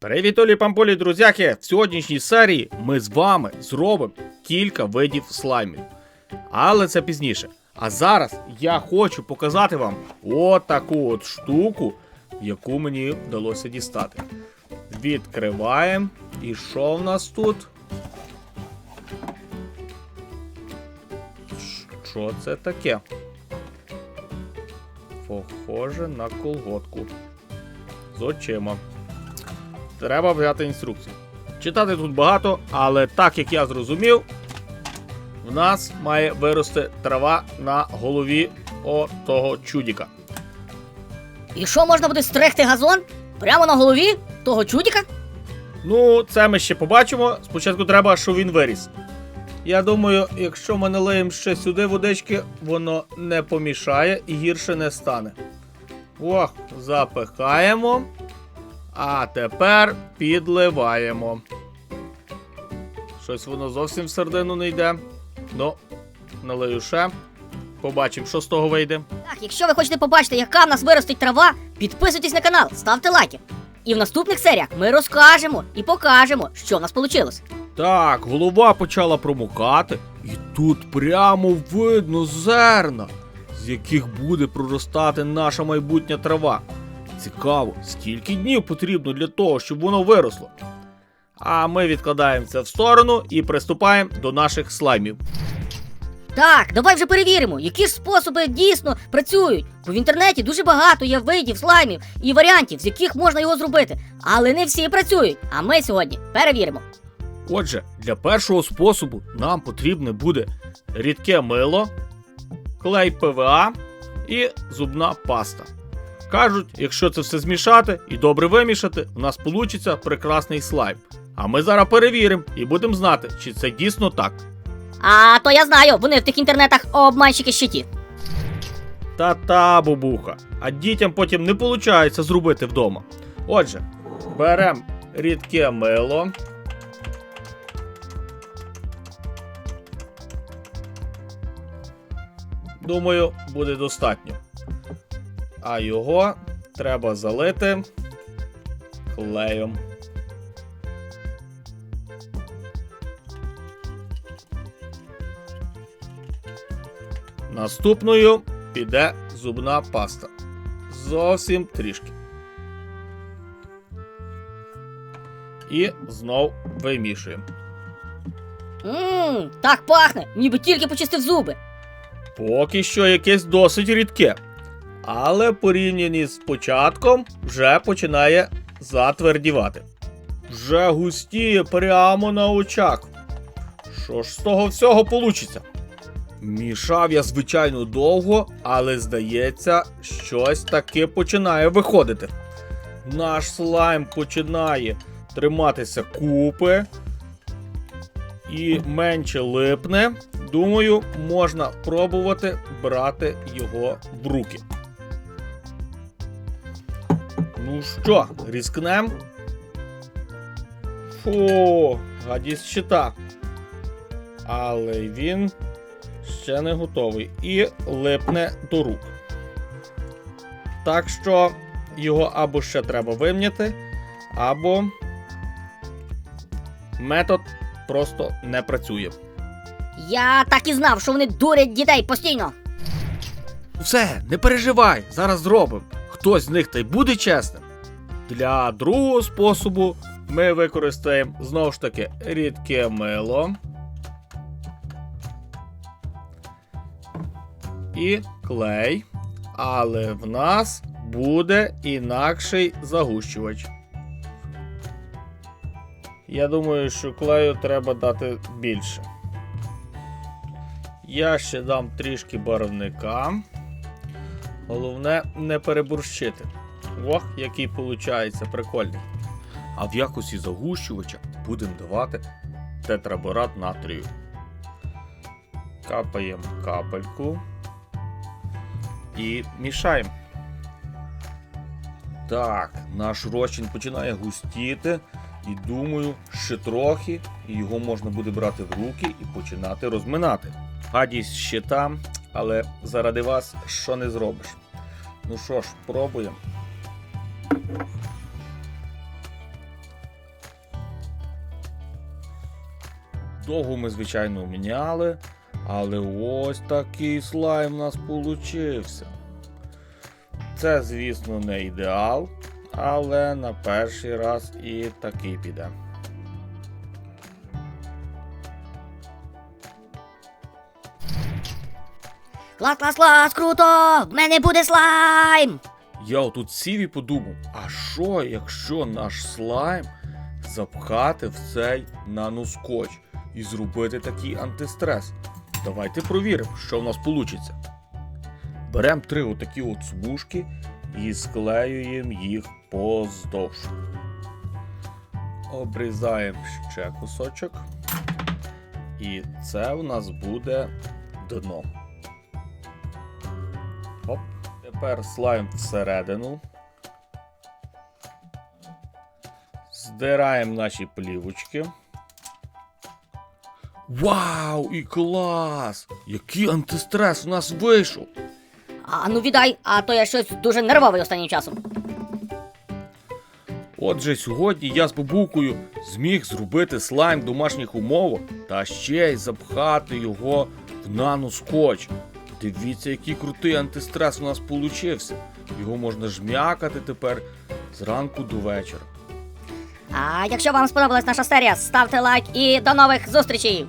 Привіт, Олі Памполі, друзяки! В сьогоднішній серії ми з вами зробимо кілька видів слаймів. Але це пізніше. А зараз я хочу показати вам отаку от штуку, яку мені вдалося дістати. Відкриваємо. І що в нас тут? Що це таке? Похоже на колготку. З очима. Треба взяти інструкцію. Читати тут багато, але так як я зрозумів, в нас має вирости трава на голові отого чудіка. І що можна буде стригти газон? Прямо на голові того чудіка? Ну, це ми ще побачимо. Спочатку треба, щоб він виріс. Я думаю, якщо ми налиємо ще сюди водички, воно не помішає і гірше не стане. Ох, запихаємо. А тепер підливаємо. Щось воно зовсім в середину не йде. Ну, налию ще. Побачимо, що з того вийде. Так, якщо ви хочете побачити, яка в нас виростить трава, підписуйтесь на канал, ставте лайки. І в наступних серіях ми розкажемо і покажемо, що в нас вийшло. Так, голова почала промокати, і тут прямо видно зерна, з яких буде проростати наша майбутня трава. Цікаво, скільки днів потрібно для того, щоб воно виросло. А ми відкладаємо це в сторону і приступаємо до наших слаймів. Так, давай вже перевіримо, які ж способи дійсно працюють. Бо в інтернеті дуже багато є видів слаймів і варіантів, з яких можна його зробити. Але не всі працюють. А ми сьогодні перевіримо. Отже, для першого способу нам потрібне буде рідке мило, клей ПВА і зубна паста. Кажуть, якщо це все змішати і добре вимішати, у нас вийде прекрасний слайм. А ми зараз перевіримо і будемо знати, чи це дійсно так. А то я знаю, вони в тих інтернетах обманщики щиті. Та-та, бабуха. А дітям потім не виходить зробити вдома. Отже, беремо рідке мило. Думаю, буде достатньо. А його треба залити клеєм. Наступною піде зубна паста. Зовсім трішки. І знов вимішуємо. Ммм, так пахне, ніби тільки почистив зуби. Поки що якесь досить рідке. Але порівняні з початком вже починає затвердівати. Вже густіє прямо на очах. Що ж з того всього получиться? Мішав я, звичайно, довго, але здається, щось таки починає виходити. Наш слайм починає триматися купи і менше липне. Думаю, можна пробувати брати його в руки. Ну що, різкнем? Фу, гадість щита. Але він ще не готовий і липне до рук. Так що його або ще треба вимняти, або метод просто не працює. Я так і знав, що вони дурять дітей постійно. Все, не переживай, зараз зробимо. Хтось з них та й буде чесним. Для другого способу ми використаємо знову ж таки рідке мило. І клей. Але в нас буде інакший загущувач. Я думаю, що клею треба дати більше. Я ще дам трішки барвника. Головне не переборщити. Ох, який виходить, прикольний. А в якості загущувача будемо давати тетраборат натрію. Капаємо капельку і мішаємо. Так, наш розчин починає густіти. І думаю, ще трохи, і його можна буде брати в руки і починати розминати. Гадість ще там, але заради вас що не зробиш? Ну що ж, пробуємо. Довго ми, звичайно, міняли, але ось такий слайм у нас получився. Це, звісно, не ідеал, але на перший раз і такий піде. Клас, клас, клас, круто! В мене буде слайм! Я отут сів і подумав, а що, якщо наш слайм запхати в цей наноскотч і зробити такий антистрес? Давайте провіримо, що в нас вийде. Беремо три отакі от смужки і склеюємо їх поздовж. Обрізаємо ще кусочок. І це у нас буде дно. Тепер слайм всередину. Здираємо наші плівочки. Вау! І клас! Який антистрес у нас вийшов! А ну віддай, а то я щось дуже нервовий останнім часом. Отже, сьогодні я з бабукою зміг зробити слайм в домашніх умовах та ще й запхати його в наноскотч. Дивіться, який крутий антистрес у нас получився. Його можна жмякати тепер зранку до вечора. А якщо вам сподобалась наша серія, ставте лайк і до нових зустрічей!